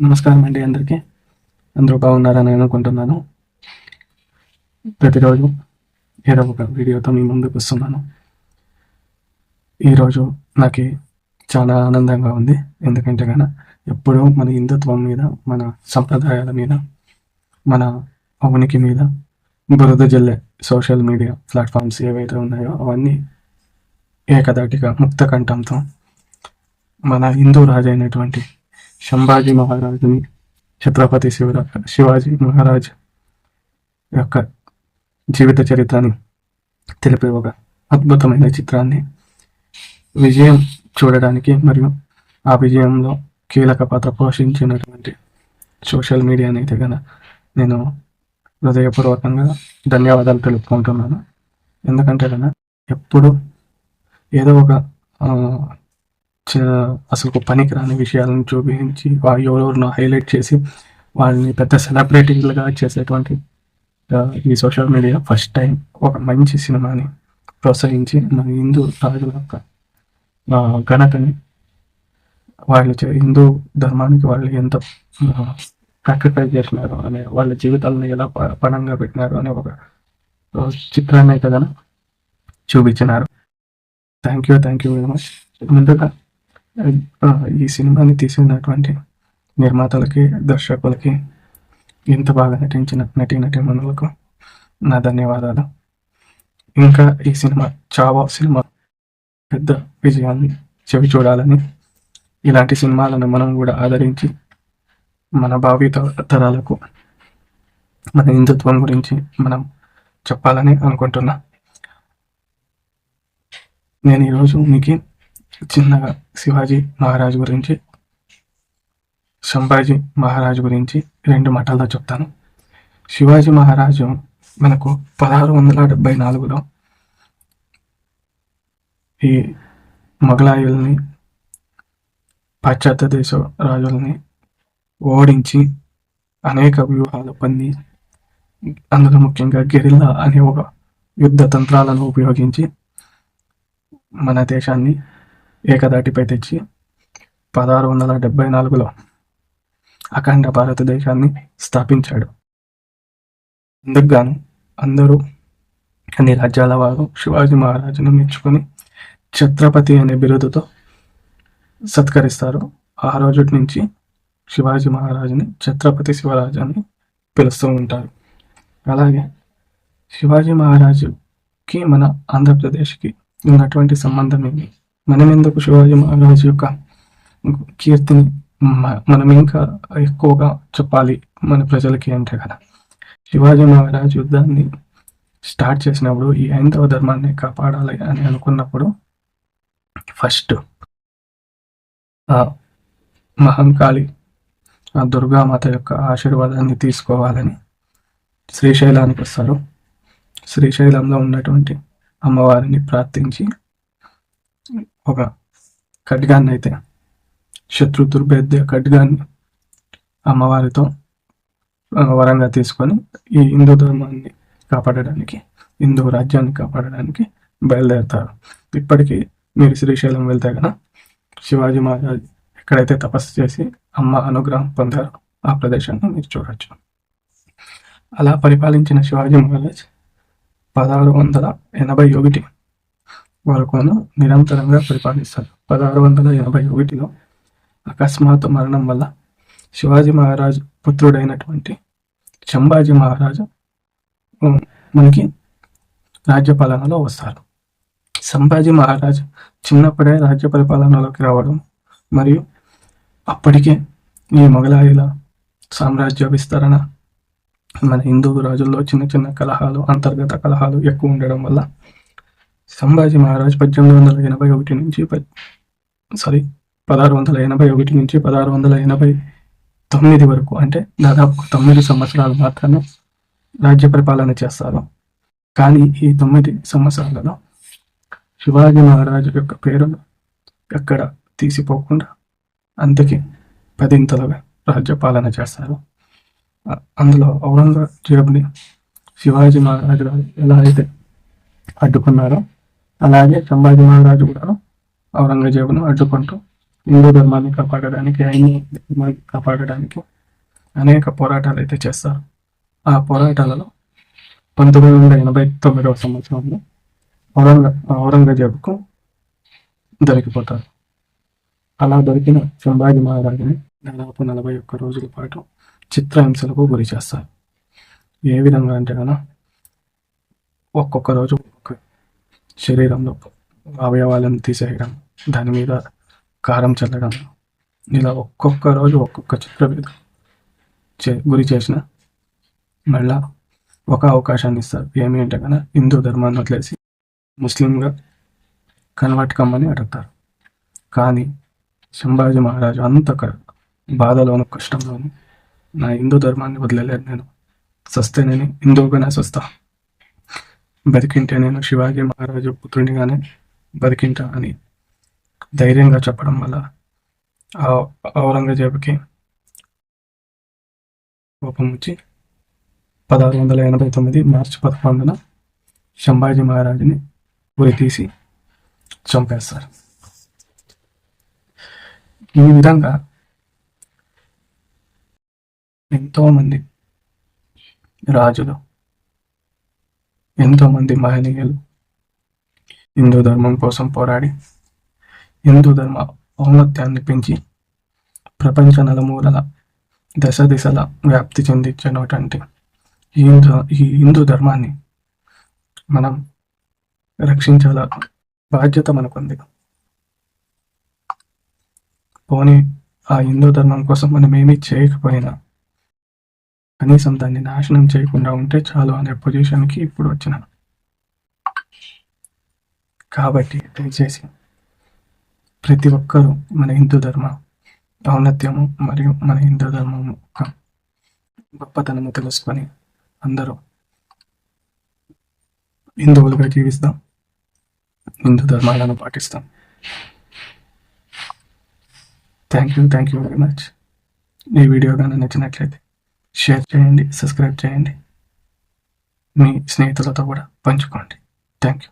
నమస్కారం అండి అందరికీ. అందరూ బాగున్నారని అనుకుంటున్నాను. ప్రతిరోజు ఏదో ఒక వీడియోతో మీ ముందుకు వస్తున్నాను. ఈరోజు నాకు చాలా ఆనందంగా ఉంది. ఎందుకంటే కన ఎప్పుడూ మన హిందుత్వం మీద మన సంప్రదాయాల మీద మన ఉనికి మీద బురద జల్లే సోషల్ మీడియా ప్లాట్ఫామ్స్ ఏవైతే ఉన్నాయో అవన్నీ ఏకదాటిగా ముక్త కంఠంతో మన హిందూ రాజు అయినటువంటి శంభాజీ మహారాజుని ఛత్రపతి శివరా శివాజీ మహారాజ్ యొక్క జీవిత చరిత్రని తెలిపే ఒక అద్భుతమైన చిత్రాన్ని విజయం చూడడానికి మరియు ఆ విజయంలో కీలక పాత్ర పోషించినటువంటి సోషల్ మీడియాని అయితే కనుక నేను హృదయపూర్వకంగా ధన్యవాదాలు తెలుపుకుంటున్నాను. ఎందుకంటే కన్నా ఎప్పుడు ఏదో ఒక అసలు పనికిరాని విషయాలను చూపించి వా- ఎవరెవరినో హైలైట్ చేసి వాళ్ళని పెద్ద సెలబ్రిటీలుగా చేసేటువంటి ఈ సోషల్ మీడియా ఫస్ట్ టైం ఒక మంచి సినిమాని ప్రోత్సహించి మన హిందూ రాజుల యొక్క ఘనతని వాళ్ళు చే- హిందూ ధర్మానికి వాళ్ళు ఎంత సాక్రిఫైస్ చేసినారు అనే వాళ్ళ జీవితాలను ఎలా పణంగా పెట్టినారు అనే ఒక చిత్రాన్ని అయితే చూపించినారు. Thank you thank you very much ముందుగా ఈ సినిమాని తీసినటువంటి నిర్మాతలకి దర్శకులకి ఇంత బాగా నటించిన నటీ నటీమణులకు నా ధన్యవాదాలు. ఇంకా ఈ సినిమా చావా సినిమా పెద్ద విజయాన్ని చెవి చూడాలని ఇలాంటి సినిమాలను మనం కూడా ఆదరించి మన భావి తరాలకు మన హిందుత్వం గురించి మనం చెప్పాలని అనుకుంటున్నా. నేను ఈరోజు మీకు చిన్నగా శివాజీ మహారాజ్ గురించి సంభాజీ మహారాజు గురించి రెండు మఠాల్లో చెప్తాను. శివాజీ మహారాజు మనకు పదహారు వందల డెబ్బై నాలుగులో ఈ మొఘలాయుల్ని పాశ్చాత్య దేశ రాజుల్ని ఓడించి అనేక వ్యూహాలు పొంది అందులో ముఖ్యంగా గెరిల్లా అనే ఒక యుద్ధ తంత్రాలను ఉపయోగించి మన దేశాన్ని ఏకదాటిపై తెచ్చి పదహారు వందల డెబ్బై నాలుగులో అఖండ భారతదేశాన్ని స్థాపించాడు. అందుకుగాను అందరూ అన్ని రాజ్యాల వారు శివాజీ మహారాజును మెచ్చుకొని ఛత్రపతి అనే బిరుదుతో సత్కరిస్తారు. ఆ రోజు నుంచి శివాజీ మహారాజుని ఛత్రపతి శివరాజు అని పిలుస్తూ ఉంటారు. అలాగే శివాజీ మహారాజుకి మన ఆంధ్రప్రదేశ్కి ఉన్నటువంటి సంబంధం ఏమి? మనం ఎందుకు శివాజీ మహారాజు యొక్క కీర్తిని మనం ఇంకా ఎక్కువగా చెప్పాలి మన ప్రజలకి అంటే కదా. శివాజీ మహారాజ్ యుద్ధాన్ని స్టార్ట్ చేసినప్పుడు ఈ హైందవ ధర్మాన్ని కాపాడాలి అని అనుకున్నప్పుడు ఫస్ట్ ఆ మహంకాళి ఆ దుర్గామాత యొక్క ఆశీర్వాదాన్ని తీసుకోవాలని శ్రీశైలానికి వస్తారు. శ్రీశైలంలో ఉన్నటువంటి అమ్మవారిని ప్రార్థించి ఒక ఖడ్గాన్ని అయితే శత్రు దుర్భేద్య ఖడ్గాన్ని అమ్మవారితో వరంగా తీసుకొని ఈ హిందూ ధర్మాన్ని కాపాడడానికి హిందూ రాజ్యాన్ని కాపాడడానికి బయలుదేరుతారు. ఇప్పటికీ మీరు శ్రీశైలం వెళ్తే కదా శివాజీ మహారాజ్ ఎక్కడైతే తపస్సు చేసి అమ్మ అనుగ్రహం పొందారో ఆ ప్రదేశాన్ని మీరు చూడవచ్చు అలా పరిపాలించిన శివాజీ మహారాజ్ పదహారు వందల ఎనభై ఒకటి వరకును నిరంతరంగా పరిపాలిస్తారు. పదహారు వందల ఎనభై ఒకటిలో అకస్మాత్తు మరణం వల్ల శివాజీ మహారాజు పుత్రుడైనటువంటి చంబాజీ మహారాజు మనకి రాజ్యపాలనలో వస్తారు. సంభాజీ మహారాజు చిన్నప్పుడే రాజ్య పరిపాలనలోకి రావడం మరియు అప్పటికే ఈ మొఘలాయుల సామ్రాజ్య విస్తరణ మన హిందూ రాజుల్లో చిన్న చిన్న కలహాలు అంతర్గత కలహాలు ఎక్కువ ఉండడం వల్ల సంభాజీ మహారాజ్ పద్దెనిమిది వందల ఎనభై ఒకటి నుంచి సారీ పదహారు వందల ఎనభై ఒకటి నుంచి పదహారు వందల ఎనభై తొమ్మిది వరకు అంటే దాదాపు తొమ్మిది సంవత్సరాలు మాత్రమే రాజ్య పరిపాలన చేస్తారు కానీ ఈ తొమ్మిది సంవత్సరాలలో శివాజీ మహారాజు యొక్క పేరును ఎక్కడ తీసిపోకుండా అంతకి పదింతలుగా రాజ్యపాలన చేస్తారు. అందులో ఔరంగజేబుని శివాజీ మహారాజు గారు ఎలా అయితే అడ్డుకున్నారో అలాగే సంభాజీ మహారాజు కూడా ఔరంగజేబును అడ్డుకుంటూ హిందూ ధర్మాన్ని కాపాడడానికి హైందవ ధర్మాన్ని కాపాడడానికి అనేక పోరాటాలు అయితే చేస్తారు. ఆ పోరాటాలలో పంతొమ్మిది వందల ఎనభై తొమ్మిదవ సంవత్సరంలో ఔరంగ ఔరంగజేబుకు దొరికిపోతారు. అలా దొరికిన సంభాజీ మహారాజుని దాదాపు నలభై ఒక్క రోజుల పాటు చిత్రహింసలకు గురి చేస్తారు. ఏ విధంగా అంటే కనుక ఒక్కొక్క రోజు శరీరంలో అవయవాలను తీసేయడం దాని మీద కారం చల్లడం ఇలా ఒక్కొక్క రోజు ఒక్కొక్క చిత్రవేద చే గురి చేసిన మళ్ళా ఒక అవకాశాన్ని ఇస్తారు. ఏమి అంటే హిందూ ధర్మాన్ని వదిలేసి ముస్లింగా కన్వర్ట్ కమ్మని అడుగుతారు. కానీ సంభాజీ మహారాజు అంత బాధలోను కష్టంలోను నా హిందూ ధర్మాన్ని వదిలేలేదు నేను. సస్తే హిందువుగానే సస్తా బతికింటే నేను శివాజీ మహారాజు పుత్రునిగానే బతికింటా అని ధైర్యంగా చెప్పడం వల్ల ఔరంగజేబుకి కోపం వచ్చి పదహారు వందల ఎనభై తొమ్మిది మార్చి పదకొండున సంభాజీ మహారాజుని ఉరి తీసి చంపేస్తారు. ఈ విధంగా ఎంతోమంది రాజులు ఎంతోమంది మహనీయులు హిందూ ధర్మం కోసం పోరాడి హిందూ ధర్మ ఔన్నత్యాన్ని పెంచి ప్రపంచ నలుమూలల దశ దిశల వ్యాప్తి చెందించినటువంటి హిందూ ఈ హిందూ ధర్మాన్ని మనం రక్షించాల బాధ్యత మనకుంది. పోనీ ఆ హిందూ ధర్మం కోసం మనం ఏమీ చేయకపోయినా కనీసం దాన్ని నాశనం చేయకుండా ఉంటే చాలు అనే పొజిషన్కి ఇప్పుడు వచ్చిన కాబట్టి దయచేసి ప్రతి ఒక్కరూ మన హిందూ ధర్మ ఔన్నత్యము మరియు మన హిందూ ధర్మము యొక్క గొప్పతనము తెలుసుకొని అందరూ హిందువులుగా జీవిస్తాం హిందూ ధర్మాలను పాటిస్తాం. Thank you thank you very much. ఈ వీడియో కానీ నచ్చినట్లయితే షేర్ చేయండి సబ్స్క్రైబ్ చేయండి. మీ స్నేహితులతో కూడా పంచుకోండి. Thank you